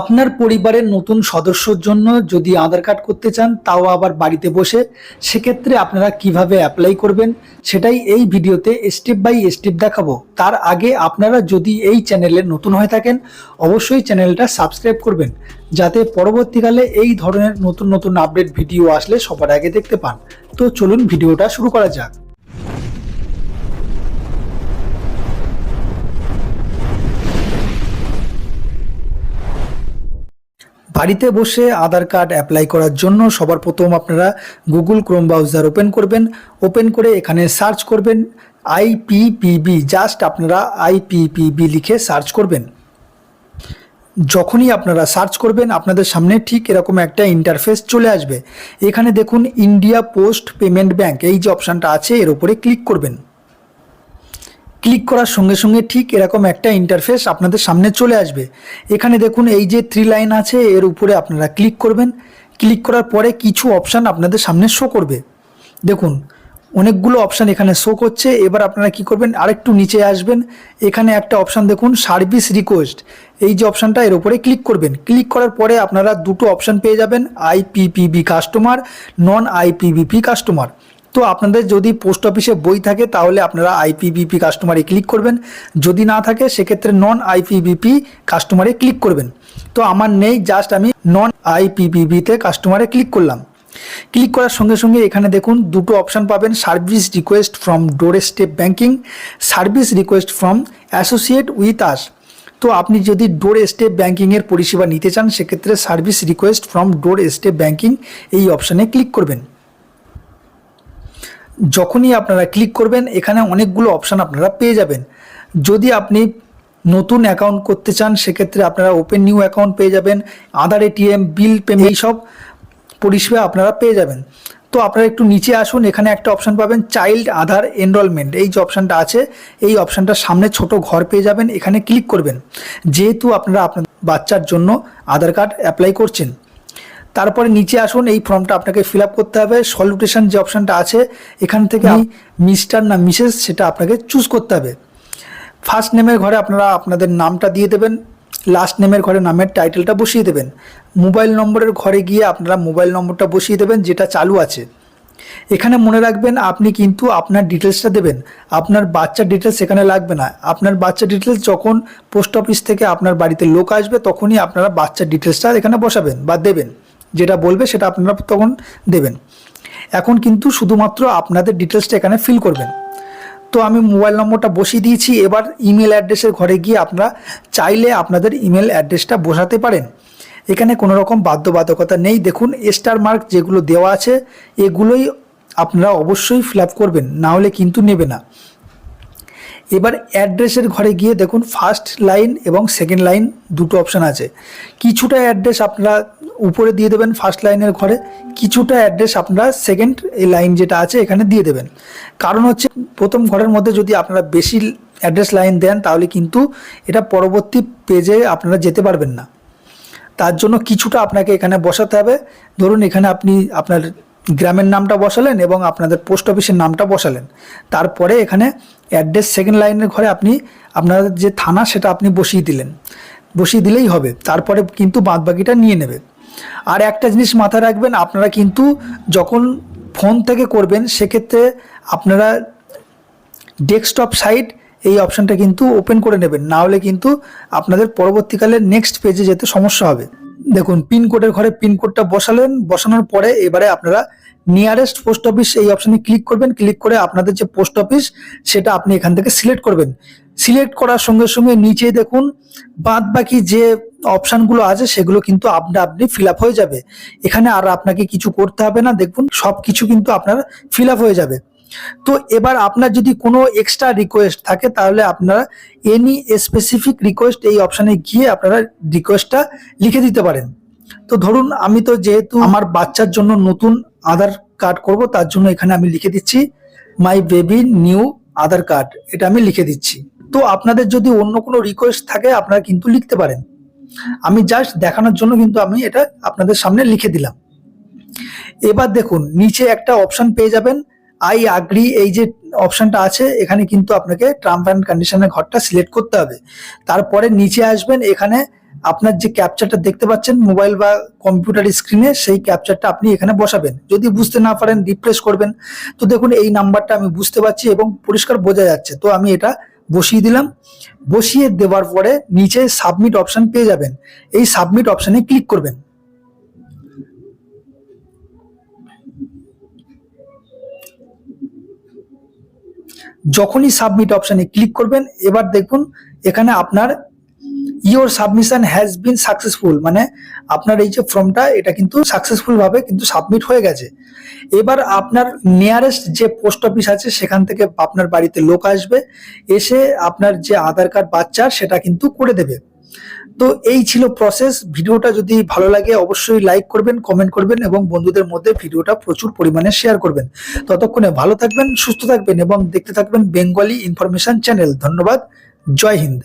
আপনার পরিবারের নতুন সদস্যর জন্য যদি আধার কার্ড করতে চান, তাও আবার বাড়িতে বসে সেক্ষেত্রে আপনারা কীভাবে অ্যাপ্লাই করবেন সেটাই এই ভিডিওতে স্টেপ বাই স্টেপ দেখাবো। তার আগে আপনারা যদি এই চ্যানেলে নতুন হয়ে থাকেন, অবশ্যই চ্যানেলটা সাবস্ক্রাইব করবেন, যাতে পরবর্তীকালে এই ধরনের নতুন নতুন আপডেট ভিডিও আসলে সবার আগে দেখতে পান। তো চলুন ভিডিওটা শুরু করা যাক। বাড়িতে বসে আধার কার্ড অ্যাপ্লাই করার জন্য সবার প্রথম আপনারা গুগল ক্রোম ব্রাউজার ওপেন করবেন। ওপেন করে এখানে সার্চ করবেন আইপিপিবি জাস্ট আপনারা আইপিপিবি লিখে সার্চ করবেন। যখনই আপনারা সার্চ করবেন, আপনাদের সামনে ঠিক এরকম একটা ইন্টারফেস চলে আসবে। এখানে দেখুন ইন্ডিয়া পোস্ট পেমেন্ট ব্যাংক এই যে অপশানটা আছে, এর উপরে ক্লিক করবেন। ক্লিক করার সঙ্গে সঙ্গে ঠিক এরকম একটা ইন্টারফেস আপনাদের সামনে চলে আসবে। এখানে দেখুন এই যে থ্রি লাইন আছে, এর উপরে আপনারা ক্লিক করবেন। ক্লিক করার পরে কিছু অপশান আপনাদের সামনে শো করবে। দেখুন, অনেকগুলো অপশান এখানে শো করছে। এবার আপনারা কি করবেন? আরেকটু নিচে আসবেন। এখানে একটা অপশান দেখুন সার্ভিস রিকোয়েস্ট এই যে অপশানটা এর উপরে ক্লিক করবেন। ক্লিক করার পরে আপনারা দুটো অপশান পেয়ে যাবেন IPPB customer non IPPB customer তো আপনাদের যদি পোস্ট অফিসে বই থাকে, তাহলে আপনারা আইপিবিপি কাস্টমারে ক্লিক করবেন। যদি না থাকে, সেক্ষেত্রে নন আইপিবিপি কাস্টমারে ক্লিক করবেন। তো আমার নেই জাস্ট আমি নন আইপিবিবিতে কাস্টমারে ক্লিক করলাম। ক্লিক করার সঙ্গে সঙ্গে এখানে দেখুন, দুটো অপশান পাবেন service request from door step banking service request from associate with us তো আপনি যদি ডোর স্টেপ ব্যাঙ্কিংয়ের পরিষেবা নিতে চান, সেক্ষেত্রে service request from door step banking এই অপশানে ক্লিক করবেন। যখনই আপনারা ক্লিক করবেন, এখানে অনেকগুলো অপশান আপনারা পেয়ে যাবেন। যদি আপনি নতুন অ্যাকাউন্ট করতে চান, সেক্ষেত্রে আপনারা ওপেন নিউ অ্যাকাউন্ট পেয়ে যাবেন আধার এটিএম বিল পেমেন্ট এইসব পরিষেবা আপনারা পেয়ে যাবেন। তো আপনারা একটু নিচে আসুন, এখানে একটা অপশান পাবেন চাইল্ড আধার এনরোলমেন্ট এই যে অপশানটা আছে, এই অপশানটার সামনে ছোট ঘর পেয়ে যাবেন, এখানে ক্লিক করবেন। যেহেতু আপনারা আপনার বাচ্চার জন্য আধার কার্ড অ্যাপ্লাই করছেন। তারপরে নিচে আসুন এই ফর্মটা আপনাকে ফিল আপ করতে হবে। সলিউটেশন যে অপশানটা আছে এখান থেকে মিস্টার না মিসেস সেটা আপনাকে চুজ করতে হবে। ফার্স্ট নেমের ঘরে আপনারা আপনাদের নামটা দিয়ে দেবেন লাস্ট নেমের ঘরে নামের টাইটেলটা বসিয়ে দেবেন। মোবাইল নম্বরের ঘরে গিয়ে আপনারা মোবাইল নম্বরটা বসিয়ে দেবেন যেটা চালু আছে। এখানে মনে রাখবেন আপনি কিন্তু আপনার ডিটেলসটা দেবেন। আপনার বাচ্চার ডিটেলস এখানে লাগবে না। আপনার বাচ্চার ডিটেলস যখন পোস্ট অফিস থেকে আপনার বাড়িতে লোক আসবে তখনই আপনারা বাচ্চার ডিটেলসটা এখানে বসাবেন বা দেবেন। যেটা বলবে সেটা আপনারা তখন দেবেন। এখন কিন্তু শুধুমাত্র আপনাদের ডিটেলসটা এখানে ফিল করবেন। তো আমি মোবাইল নম্বরটা বসিয়ে দিয়েছি, এবার ইমেল অ্যাড্রেসের ঘরে গিয়ে আপনারা চাইলে আপনাদের ইমেল অ্যাড্রেসটা বসাতে পারেন। এখানে কোনো রকম বাধ্যবাধকতা নেই। দেখুন স্টার মার্ক যেগুলো দেওয়া আছে, এগুলোই আপনারা অবশ্যই ফিল করবেন, না হলে কিন্তু নেবে না। এবার অ্যাড্রেসের ঘরে গিয়ে দেখুন ফার্স্ট লাইন এবং সেকেন্ড লাইন দুটো অপশান আছে। কিছুটা অ্যাড্রেস আপনারা উপরে দিয়ে দেবেন ফার্স্ট লাইনের ঘরে, কিছুটা অ্যাড্রেস আপনারা সেকেন্ড এই লাইন যেটা আছে এখানে দিয়ে দেবেন। কারণ হচ্ছে প্রথম ঘরের মধ্যে যদি আপনারা বেশি অ্যাড্রেস লাইন দেন, তাহলে কিন্তু এটা পরবর্তী পেজে আপনারা যেতে পারবেন না। তার জন্য কিছুটা আপনাকে এখানে বসাতে হবে। ধরুন এখানে আপনি আপনার গ্রামের নামটা বসালেন এবং আপনাদের পোস্ট অফিসের নামটা বসালেন। তারপরে এখানে অ্যাড্রেস সেকেন্ড লাইনের ঘরে আপনি আপনাদের যে থানা সেটা আপনি বসিয়ে দিলেন। বসিয়ে দিলেই হবে। তারপরে কিন্তু বাদবাকিটা নিয়ে নেবে। আর একটা জিনিস মাথায় রাখবেন, আপনারা কিন্তু যখন ফোন থেকে করবেন, সেক্ষেত্রে আপনারা ডেস্কটপ সাইট এই অপশানটা কিন্তু ওপেন করে নেবেন। না হলে কিন্তু আপনাদের পরবর্তীকালে নেক্সট পেজে যেতে সমস্যা হবে। দেখুন পিনকোডের ঘরে পিনকোডটা বসালেন, বসানোর পরে এবারে আপনারা নিয়ারেস্ট পোস্ট অফিস এই অপশানে ক্লিক করবেন ক্লিক করে আপনাদের যে পোস্ট অফিস সেটা আপনি এখান থেকে সিলেক্ট করবেন। সিলেক্ট করার সঙ্গে সঙ্গে নিচে দেখুন, বাদ বাকি যে অপশানগুলো আছে সেগুলো কিন্তু আপনা আপনি ফিল হয়ে যাবে। এখানে আর আপনাকে কিছু করতে হবে না, দেখুন সব কিছু কিন্তু আপনার ফিল হয়ে যাবে। তো এবার আপনার যদি কোনো এক্সট্রা রিকোয়েস্ট থাকে, তাহলে আপনারা এনি স্পেসিফিক রিকোয়েস্ট এই অপশানে গিয়ে আপনারা রিকোয়েস্টটা লিখে দিতে পারেন। তো ধরুন, আমি তো যেহেতু আমার বাচ্চার জন্য নতুন আধার কার্ড করব, তার জন্য এখানে আমি লিখে দিচ্ছি my baby new Aadhaar card এটা আমি লিখে দিচ্ছি। তো আপনাদের যদি অন্য কোনো রিকোয়েস্ট থাকে, আপনারা কিন্তু লিখতে পারেন। আমি জাস্ট দেখানোর জন্য কিন্তু আমি এটা আপনাদের সামনে লিখে দিলাম। এবার দেখুন, নিচে একটা অপশন পেয়ে যাবেন আই আগ্রি এই যে অপশনটা আছে, এখানে কিন্তু আপনাকে টার্ম অ্যান্ড কন্ডিশনের ঘরটা সিলেক্ট করতে হবে। তারপরে নিচে আসবেন, এখানে আপনার যে ক্যাপচারটা দেখতে পাচ্ছেন মোবাইল বা কম্পিউটার স্ক্রিনে সেই ক্যাপচারটা আপনি এখানে বসাবেন। যদি বুঝতে না পারেন রিপ্লেস করবেন। তো দেখুন, এই নাম্বারটা আমি বুঝতে পারছি এবং পরিষ্কার বোঝা যাচ্ছে। তো আমি এটা বসিয়ে দিলাম। বসিয়ে দেওয়ার পরে নিচে সাবমিট অপশান পেয়ে যাবেন। এই সাবমিট অপশানে ক্লিক করবেন। যখনই সাবমিট অপশানে ক্লিক করবেন, এবার দেখুন এখানে আপনার your submission has been successful মানে আপনার এই যে ফর্মটা এটা কিন্তু সাকসেসফুল ভাবে কিন্তু সাবমিট হয়ে গেছে। এবার আপনার নিয়ারেস্ট যে পোস্ট অফিস আছে, সেখান থেকে আপনার বাড়িতে লোক আসবে, এসে আপনার যে আধার কার্ড বাচ্চার, সেটা কিন্তু করে দেবে। তো এই ছিল প্রসেস ভিডিওটা যদি ভালো লাগে, অবশ্যই লাইক করবেন কমেন্ট করবেন এবং বন্ধুদের মধ্যে ভিডিওটা প্রচুর পরিমাণে শেয়ার করবেন। ততক্ষণে ভালো থাকবেন, সুস্থ থাকবেন এবং দেখতে থাকবেন বেঙ্গলি ইনফরমেশন চ্যানেল ধন্যবাদ, জয় হিন্দ।